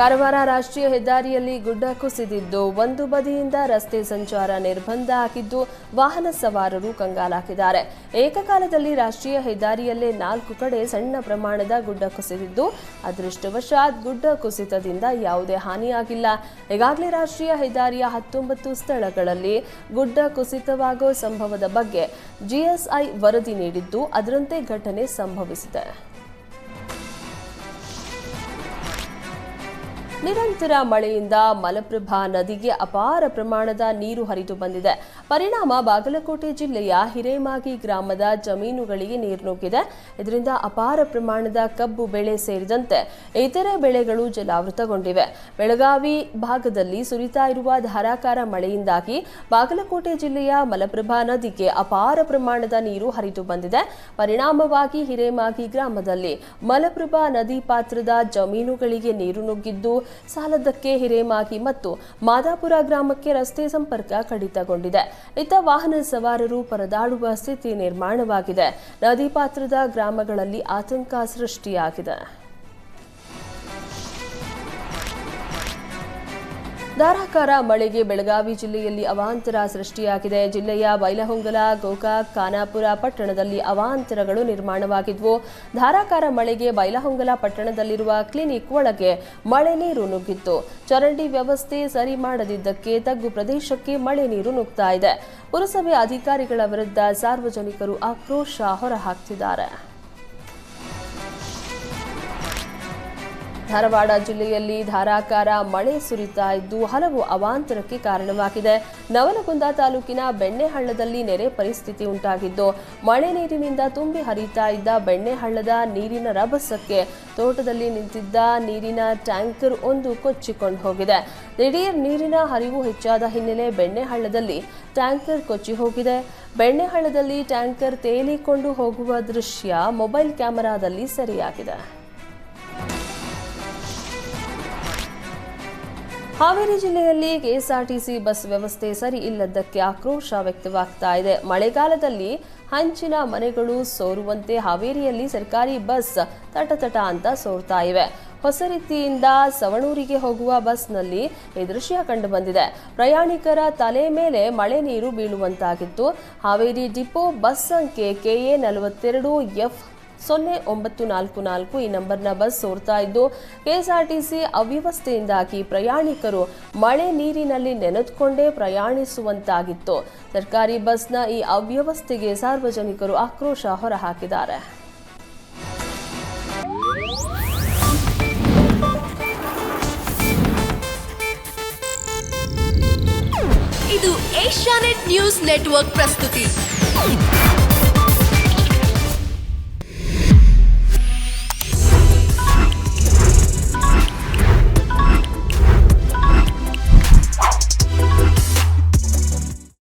ಕಾರವಾರ ರಾಷ್ಟ್ರೀಯ ಹೆದ್ದಾರಿಯಲ್ಲಿ ಗುಡ್ಡ ಕುಸಿದಿದ್ದು, ಒಂದು ಬದಿಯಿಂದ ರಸ್ತೆ ಸಂಚಾರ ನಿರ್ಬಂಧ ಹಾಕಿದ್ದು, ವಾಹನ ಸವಾರರು ಕಂಗಾಲಾಕಿದ್ದಾರೆ ಏಕಕಾಲದಲ್ಲಿ ರಾಷ್ಟ್ರೀಯ ಹೆದ್ದಾರಿಯಲ್ಲೇ ನಾಲ್ಕು ಕಡೆ ಸಣ್ಣ ಪ್ರಮಾಣದ ಗುಡ್ಡ ಕುಸಿದಿದ್ದು, ಅದೃಷ್ಟವಶಾತ್ ಗುಡ್ಡ ಕುಸಿತದಿಂದ ಯಾವುದೇ ಹಾನಿಯಾಗಿಲ್ಲ. ಈಗಾಗಲೇ ರಾಷ್ಟ್ರೀಯ ಹೆದ್ದಾರಿಯ ಹತ್ತೊಂಬತ್ತು ಸ್ಥಳಗಳಲ್ಲಿ ಗುಡ್ಡ ಕುಸಿತವಾಗುವ ಸಂಭವದ ಬಗ್ಗೆ ಜಿಎಸ್ಐ ವರದಿ ನೀಡಿದ್ದು, ಅದರಂತೆ ಘಟನೆ ಸಂಭವಿಸಿದೆ. ನಿರಂತರ ಮಳೆಯಿಂದ ಮಲಪ್ರಭಾ ನದಿಗೆ ಅಪಾರ ಪ್ರಮಾಣದ ನೀರು ಹರಿದು ಬಂದಿದೆ. ಪರಿಣಾಮ ಬಾಗಲಕೋಟೆ ಜಿಲ್ಲೆಯ ಹಿರೇಮಾಗಿ ಗ್ರಾಮದ ಜಮೀನುಗಳಿಗೆ ನೀರು ನುಗ್ಗಿದೆ. ಇದರಿಂದ ಅಪಾರ ಪ್ರಮಾಣದ ಕಬ್ಬು ಬೆಳೆ ಸೇರಿದಂತೆ ಇತರೆ ಬೆಳೆಗಳು ಜಲಾವೃತಗೊಂಡಿವೆ. ಬೆಳಗಾವಿ ಭಾಗದಲ್ಲಿ ಸುರಿತಾ ಇರುವ ಧಾರಾಕಾರ ಮಳೆಯಿಂದಾಗಿ ಬಾಗಲಕೋಟೆ ಜಿಲ್ಲೆಯ ಮಲಪ್ರಭಾ ನದಿಗೆ ಅಪಾರ ಪ್ರಮಾಣದ ನೀರು ಹರಿದು ಬಂದಿದೆ. ಪರಿಣಾಮವಾಗಿ ಹಿರೇಮಾಗಿ ಗ್ರಾಮದಲ್ಲಿ ಮಲಪ್ರಭಾ ನದಿ ಪಾತ್ರದ ಜಮೀನುಗಳಿಗೆ ನೀರು ನುಗ್ಗಿದ್ದು ಸಾಲದಕ್ಕೆ ಹಿರೇಮಾಗಿ ಮತ್ತು ಮಾದಾಪುರ ಗ್ರಾಮಕ್ಕೆ ರಸ್ತೆ ಸಂಪರ್ಕ ಕಡಿತಗೊಂಡಿದೆ. ಇತ್ತ ವಾಹನ ಸವಾರರು ಪರದಾಡುವ ಸ್ಥಿತಿ ನಿರ್ಮಾಣವಾಗಿದೆ. ನದಿ ಪಾತ್ರದ ಗ್ರಾಮಗಳಲ್ಲಿ ಆತಂಕ ಸೃಷ್ಟಿಯಾಗಿದೆ. ಧಾರಾಕಾರ ಮಳೆಗೆ ಬೆಳಗಾವಿ ಜಿಲ್ಲೆಯಲ್ಲಿ ಅವಾಂತರ ಸೃಷ್ಟಿಯಾಗಿದೆ. ಜಿಲ್ಲೆಯ ಬೈಲಹೊಂಗಲ, ಗೋಕಾಕ್, ಖಾನಾಪುರ ಪಟ್ಟಣದಲ್ಲಿ ಅವಾಂತರಗಳು ನಿರ್ಮಾಣವಾಗಿದ್ವು. ಧಾರಾಕಾರ ಮಳೆಗೆ ಬೈಲಹೊಂಗಲ ಪಟ್ಟಣದಲ್ಲಿರುವ ಕ್ಲಿನಿಕ್ ಒಳಗೆ ಮಳೆ ನೀರು ನುಗ್ಗಿತ್ತು. ಚರಂಡಿ ವ್ಯವಸ್ಥೆ ಸರಿ ಮಾಡದಿದ್ದಕ್ಕೆ ತಗ್ಗು ಪ್ರದೇಶಕ್ಕೆ ಮಳೆ ನೀರು ನುಗ್ತಾ ಇದೆ. ಪುರಸಭೆ ಅಧಿಕಾರಿಗಳ ವಿರುದ್ಧ ಸಾರ್ವಜನಿಕರು ಆಕ್ರೋಶ ಹೊರಹಾಕ್ತಿದ್ದಾರೆ. ಧಾರವಾಡ ಜಿಲ್ಲೆಯಲ್ಲಿ ಧಾರಾಕಾರ ಮಳೆ ಸುರಿತಾ ಇದ್ದು ಹಲವು ಅವಾಂತರಕ್ಕೆ ಕಾರಣವಾಗಿದೆ. ನವಲಗುಂದ ತಾಲೂಕಿನ ಬೆಣ್ಣೆಹಳ್ಳದಲ್ಲಿ ನೆರೆ ಪರಿಸ್ಥಿತಿ ಉಂಟಾಗಿದ್ದು, ಮಳೆ ನೀರಿನಿಂದ ತುಂಬಿ ಹರಿತಾ ಇದ್ದ ಬೆಣ್ಣೆಹಳ್ಳದ ನೀರಿನ ರಭಸಕ್ಕೆ ತೋಟದಲ್ಲಿ ನಿಂತಿದ್ದ ನೀರಿನ ಟ್ಯಾಂಕರ್ ಒಂದು ಕೊಚ್ಚಿಕೊಂಡು ಹೋಗಿದೆ. ದಿಢೀರ್ ನೀರಿನ ಹರಿವು ಹೆಚ್ಚಾದ ಹಿನ್ನೆಲೆ ಬೆಣ್ಣೆಹಳ್ಳದಲ್ಲಿ ಟ್ಯಾಂಕರ್ ಕೊಚ್ಚಿ ಹೋಗಿದೆ. ಬೆಣ್ಣೆಹಳ್ಳದಲ್ಲಿ ಟ್ಯಾಂಕರ್ ತೇಲಿಕೊಂಡು ಹೋಗುವ ದೃಶ್ಯ ಮೊಬೈಲ್ ಕ್ಯಾಮೆರಾದಲ್ಲಿ ಸೆರೆಯಾಗಿದೆ. ಹಾವೇರಿ ಜಿಲ್ಲೆಯಲ್ಲಿ ಕೆಎಸ್ಆರ್ಟಿಸಿ ಬಸ್ ವ್ಯವಸ್ಥೆ ಸರಿ ಇಲ್ಲದಕ್ಕೆ ಆಕ್ರೋಶ ವ್ಯಕ್ತವಾಗ್ತಾ ಇದೆ. ಮಳೆಗಾಲದಲ್ಲಿ ಹಂಚಿನ ಮನೆಗಳು ಸೋರುವಂತೆ ಹಾವೇರಿಯಲ್ಲಿ ಸರ್ಕಾರಿ ಬಸ್ ತಟತಟ ಅಂತ ಸೋರ್ತಾ ಇವೆ. ಹೊಸ ರೀತಿಯಿಂದ ಸವಣೂರಿಗೆ ಹೋಗುವ ಬಸ್ನಲ್ಲಿ ಈ ದೃಶ್ಯ ಕಂಡುಬಂದಿದೆ ಪ್ರಯಾಣಿಕರ ತಲೆ ಮೇಲೆ ಮಳೆ ನೀರು ಬೀಳುವಂತಾಗಿತ್ತು. ಹಾವೇರಿ ಡಿಪೋ ಬಸ್ ಸಂಖ್ಯೆ ಕೆಎ ನಲವತ್ತೆರಡು, ಎಫ್ ಸೊನ್ನೆ ಒಂಬತ್ತು ನಾಲ್ಕು ನಾಲ್ಕು ಈ ನಂಬರ್ನ ಬಸ್ ಸೋರ್ತಾ ಇದ್ದು, ಕೆಎಸ್ಆರ್ಟಿಸಿ ಅವ್ಯವಸ್ಥೆಯಿಂದಾಗಿ ಪ್ರಯಾಣಿಕರು ಮಳೆ ನೀರಿನಲ್ಲಿ ನೆನೆದುಕೊಂಡೇ ಪ್ರಯಾಣಿಸುವಂತಾಗಿತ್ತು. ಸರ್ಕಾರಿ ಬಸ್ನ ಈ ಅವ್ಯವಸ್ಥೆಗೆ ಸಾರ್ವಜನಿಕರು ಆಕ್ರೋಶ ಹೊರಹಾಕಿದ್ದಾರೆ. ಇದು ಏಷ್ಯಾನೆಟ್ ನ್ಯೂಸ್ ನೆಟ್ವರ್ಕ್ ಪ್ರಸ್ತುತಿ.